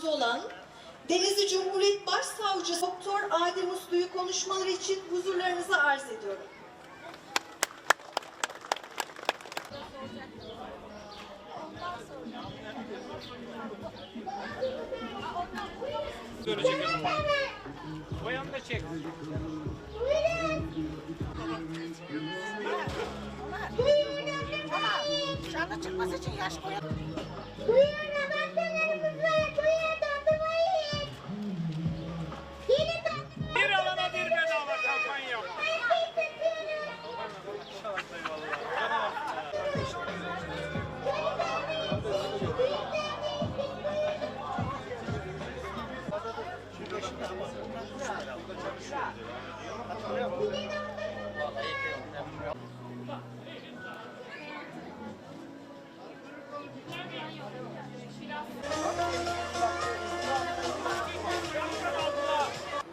Osman Zolan, Denizli Cumhuriyet Başsavcısı Doktor Adil Muslu'yu konuşmaları için huzurlarınıza arz ediyorum. Böyle çekelim. O yanda çek. Dışarıda çıkması için yaş koyun.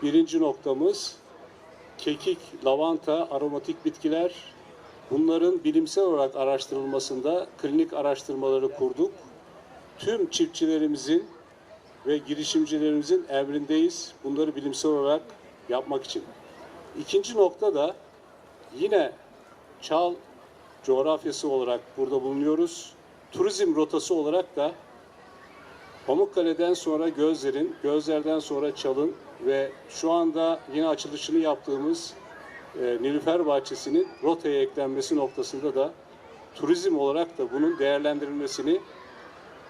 Birinci noktamız kekik, lavanta, aromatik bitkiler. Bunların bilimsel olarak araştırılmasında klinik araştırmaları kurduk. Tüm çiftçilerimizin ve girişimcilerimizin emrindeyiz bunları bilimsel olarak yapmak için. İkinci nokta da yine çal coğrafyası olarak burada bulunuyoruz. Turizm rotası olarak da Pamukkale'den sonra Gözler'in, Gözler'den sonra Çal'ın ve şu anda yine açılışını yaptığımız e, Nilüfer Bahçesi'nin rotaya eklenmesi noktasında da turizm olarak da bunun değerlendirilmesini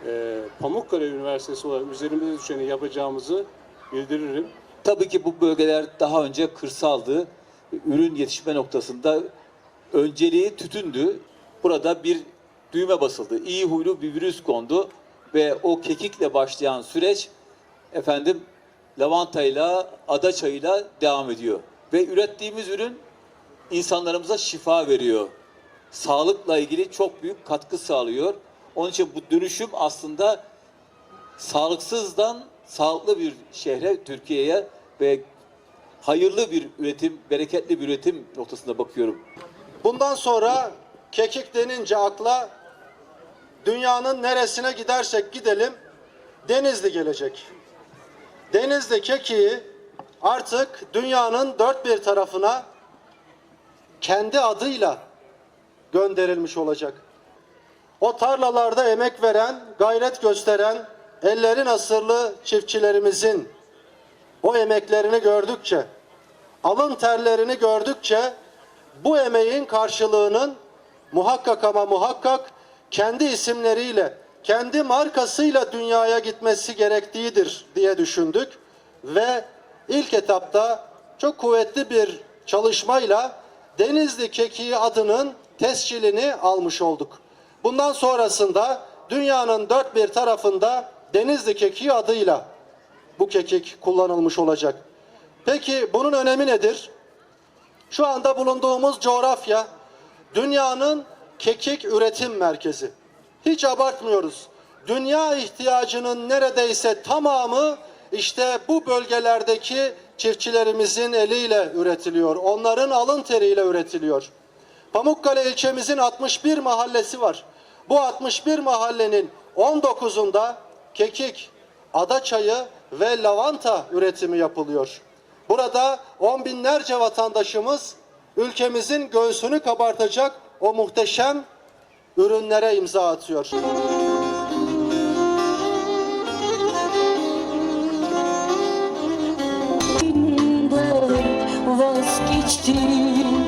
e, Pamukkale Üniversitesi olarak üzerimize düşeni yapacağımızı bildiririm. Tabii ki bu bölgeler daha önce kırsaldı. Ürün yetişme noktasında önceliği tütündü. Burada bir düğme basıldı. İyi huylu bir virüs kondu ve o kekikle başlayan süreç efendim lavantayla, ada çayıyla devam ediyor. Ve ürettiğimiz ürün insanlarımıza şifa veriyor. Sağlıkla ilgili çok büyük katkı sağlıyor. Onun için bu dönüşüm aslında sağlıksızdan sağlıklı bir şehre, Türkiye'ye ve hayırlı bir üretim, bereketli bir üretim noktasında bakıyorum. Bundan sonra kekik denince akla dünyanın neresine gidersek gidelim Denizli gelecek. Denizli kekiği artık dünyanın dört bir tarafına kendi adıyla gönderilmiş olacak. O tarlalarda emek veren, gayret gösteren, ellerin asırlı çiftçilerimizin o emeklerini gördükçe, alın terlerini gördükçe bu emeğin karşılığının muhakkak ama muhakkak kendi isimleriyle, kendi markasıyla dünyaya gitmesi gerektiğidir diye düşündük ve ilk etapta çok kuvvetli bir çalışmayla Denizli Kekiği adının tescilini almış olduk. Bundan sonrasında dünyanın dört bir tarafında Denizli Kekiği adıyla bu kekik kullanılmış olacak. Peki bunun önemi nedir? Şu anda bulunduğumuz coğrafya dünyanın kekik üretim merkezi. Hiç abartmıyoruz. Dünya ihtiyacının neredeyse tamamı işte bu bölgelerdeki çiftçilerimizin eliyle üretiliyor. Onların alın teriyle üretiliyor. Pamukkale ilçemizin 61 mahallesi var. Bu 61 mahallenin 19'unda kekik, ada çayı ve lavanta üretimi yapılıyor. Burada on binlerce vatandaşımız ülkemizin göğsünü kabartacak o muhteşem ürünlere imza atıyor. vazgeçtim